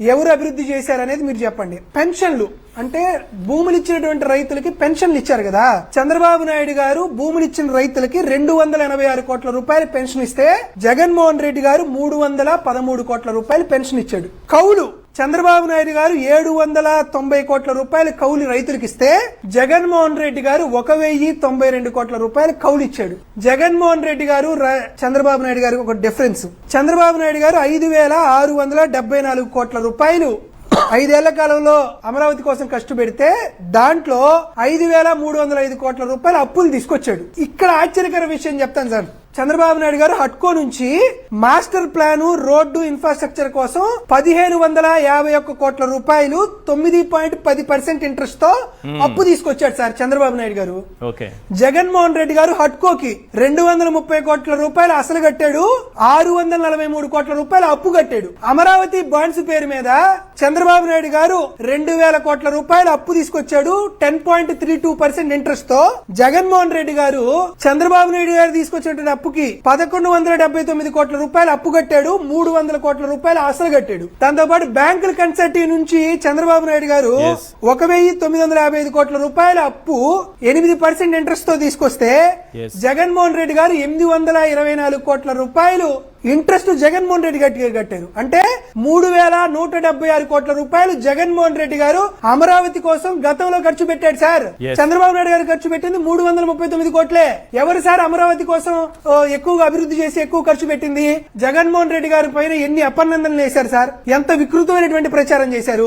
ఎవరు అభివృద్ధి చేశారనేది మీరు చెప్పండి. పెన్షన్లు. అంటే భూములు ఇచ్చినటువంటి రైతులకి పెన్షన్లు ఇచ్చారు కదా. చంద్రబాబు నాయుడు గారు భూములు ఇచ్చిన రైతులకి రెండు వందల ఎనభై ఆరు కోట్ల రూపాయలు పెన్షన్ ఇస్తే జగన్మోహన్ రెడ్డి గారు మూడు వందల పదమూడు కోట్ల రూపాయలు పెన్షన్ ఇచ్చాడు. కౌలు. చంద్రబాబు నాయుడు గారు ఏడు వందల తొంభై కోట్ల రూపాయలు కౌలు రైతులకు ఇస్తే జగన్మోహన్ రెడ్డి గారు ఒక వెయ్యి తొంభై రెండు కోట్ల రూపాయలు కౌలు ఇచ్చాడు. జగన్మోహన్ రెడ్డి గారు చంద్రబాబు నాయుడు గారికి ఒక డిఫరెన్స్ చంద్రబాబు నాయుడు గారు ఐదు వేల ఆరు వందల డెబ్బై నాలుగు కోట్ల రూపాయలు. ఐదేళ్ళ కాలంలో అమరావతి కోసం కష్టపెడితే దాంట్లో ఐదు వేల మూడు వందల ఐదు కోట్ల రూపాయలు అప్పులు తీసుకొచ్చాడు. ఇక్కడ ఆశ్చర్యకర విషయం చెప్తాను సార్. చంద్రబాబు నాయుడు గారు హట్కో నుంచి మాస్టర్ ప్లాన్ రోడ్డు ఇన్ఫ్రాస్ట్రక్చర్ కోసం పదిహేను వందల యాభై ఒక్క కోట్ల రూపాయలు తొమ్మిది పాయింట్ పది పర్సెంట్ ఇంట్రెస్ట్తో అప్పు తీసుకొచ్చాడు సార్ చంద్రబాబు నాయుడు గారు. జగన్మోహన్ రెడ్డి గారు హట్కోకి రెండు వందల ముప్పై కోట్ల రూపాయలు అసలు కట్టాడు ఆరు వందల నలభై మూడు కోట్ల రూపాయలు అప్పు కట్టాడు. అమరావతి బాండ్స్ పేరు మీద చంద్రబాబు నాయుడు గారు రెండు వేల కోట్ల రూపాయలు అప్పు తీసుకొచ్చాడు ten point three two percent ఇంట్రెస్ట్తో. జగన్మోహన్ రెడ్డి గారు చంద్రబాబు నాయుడు గారు తీసుకొచ్చినటువంటి అప్పుకి పదకొండు వందల డెబ్బై తొమ్మిది కోట్ల రూపాయలు అప్పు కట్టాడు మూడు వందల కోట్ల రూపాయలు అసలు కట్టాడు దాంతో పాటు బ్యాంకుల కన్సల్టీ నుంచి చంద్రబాబు నాయుడు గారు. ఒక వెయ్యి తొమ్మిది వందల యాభై ఐదు కోట్ల రూపాయల అప్పు ఎనిమిది పర్సెంట్ ఇంట్రెస్ట్తో తీసుకొస్తే. జగన్మోహన్ రెడ్డి గారు ఎనిమిది వందల ఇరవై నాలుగు కోట్ల రూపాయలు ఇంట్రెస్ట్ జగన్మోహన్ రెడ్డి గట్టి కట్టారు. అంటే మూడు వేల నూట డెబ్బై ఆరు కోట్ల రూపాయలు జగన్మోహన్ రెడ్డి గారు అమరావతి కోసం గతంలో ఖర్చు పెట్టాడు సార్. చంద్రబాబు నాయుడు గారు ఖర్చు పెట్టింది మూడు వందల ముప్పై తొమ్మిది కోట్లే. ఎవరు సార్ అమరావతి కోసం ఎక్కువగా అభివృద్ధి చేసి ఎక్కువ ఖర్చు పెట్టింది? జగన్మోహన్ రెడ్డి గారి పైన ఎన్ని అపనందనలు వేశారు సార్? ఎంత వికృతమైనటువంటి ప్రచారం చేశారు?